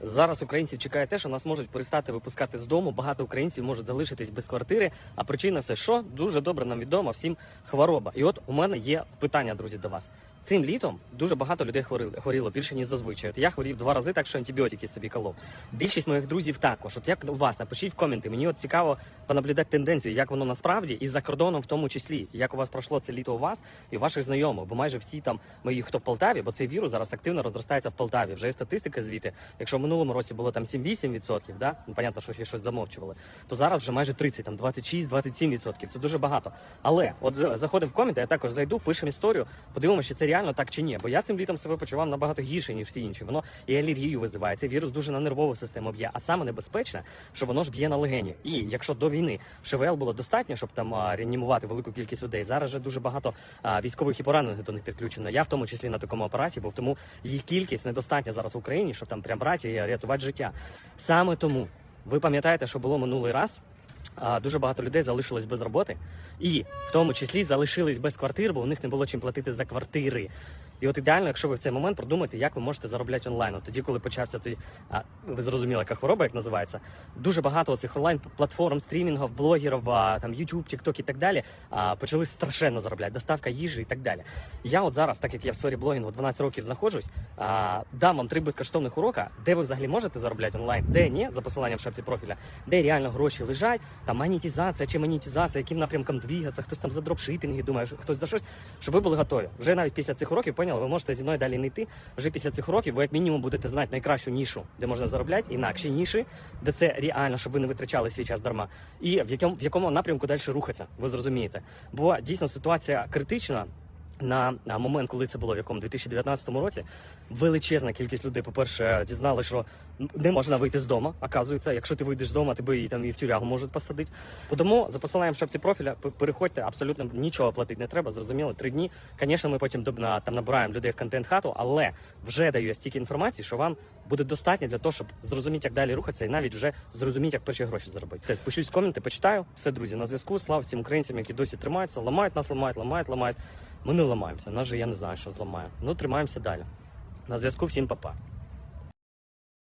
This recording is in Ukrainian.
Зараз українців чекає те, що нас можуть перестати випускати з дому. Багато українців можуть залишитись без квартири. А причина все що дуже добре нам відома всім хвороба. І от у мене є питання, друзі, до вас. Цим літом дуже багато людей хворили, хворіло більше ніж зазвичай. От я хворів два рази, так що антибіотики собі колов. Більшість моїх друзів також. От як у вас напишіть в коменти. Мені от цікаво понаблюдати тенденцію, як воно насправді і за кордоном в тому числі, як у вас пройшло це літо у вас і у ваших знайомих, бо майже всі там мої, хто в Полтаві, бо цей вірус зараз активно розростається в Полтаві. Вже є статистика звідти. Якщо в минулому році було там 7-8%, да? ну понятно, що ще щось замовчували, то зараз вже майже 30, там 26-27%. Це дуже багато. Але от заходимо в коменти, я також зайду, пишемо історію, подивимося, чи це реально так чи ні. Бо я цим літом себе почував набагато гірше, ніж всі інші. Воно і алергію визиває. Цей вірус дуже на нервову систему б'є. А саме небезпечне, що воно ж б'є на легені. І якщо до війни ШВЛ було достатньо, щоб там реанімувати велику кількість людей, зараз же дуже багато військових і поранених до них підключено. Я в тому числі на такому апараті, був тому їх кількість недостатня зараз в Україні, щоб там прям брати і рятувати життя. Саме тому ви пам'ятаєте, що було минулий раз. Дуже багато людей залишилось без роботи, і в тому числі залишились без квартир, бо у них не було чим платити за квартири. І от ідеально, якщо ви в цей момент продумаєте, як ви можете заробляти онлайн. От тоді, коли почався той, а, ви зрозуміли, яка хвороба, як називається, дуже багато цих онлайн платформ, стрімінгів, блогерів, а, там YouTube, TikTok і так далі, а, почали страшенно заробляти, доставка їжі і так далі. Я от зараз, так як я в сфері блогінгу 12 років знаходжусь, а, дам вам три безкоштовних урока, де ви взагалі можете заробляти онлайн, де ні, за посиланням в шапці профіля, де реально гроші лежать, там монетизація чи монетизація, яким напрямком двігатися, хтось там за дропшипінги думає, хтось за щось, щоб ви були готові. Вже навіть після цих уроків поняли, ви можете зі мною далі не йти. Вже після цих років ви як мінімум будете знати найкращу нішу, де можна заробляти, інакші ніші, де це реально, щоб ви не витрачали свій час дарма. І в якому в якому напрямку далі рухатися, ви зрозумієте. Бо дійсно ситуація критична. На, момент, коли це було в якому 2019 році, величезна кількість людей, по-перше, дізнали, що не можна вийти з дому. Оказується, якщо ти вийдеш з дому, тебе і там і в тюрягу можуть посадити. Тому за посиланням в шапці профіля переходьте, абсолютно нічого платити не треба. Зрозуміло, три дні. Звісно, ми потім на- там набираємо людей в контент хату, але вже даю стільки інформації, що вам буде достатньо для того, щоб зрозуміти, як далі рухатися, і навіть вже зрозуміти, як перші гроші заробити. Це спущусь в коменти, почитаю. Все, друзі, на зв'язку. Слава всім українцям, які досі тримаються, ламають нас, ламають, ламають, ламають. Ми не ламаємося. Нас же я не знаю, що зламає. Ну тримаємося далі. На зв'язку всім па-па.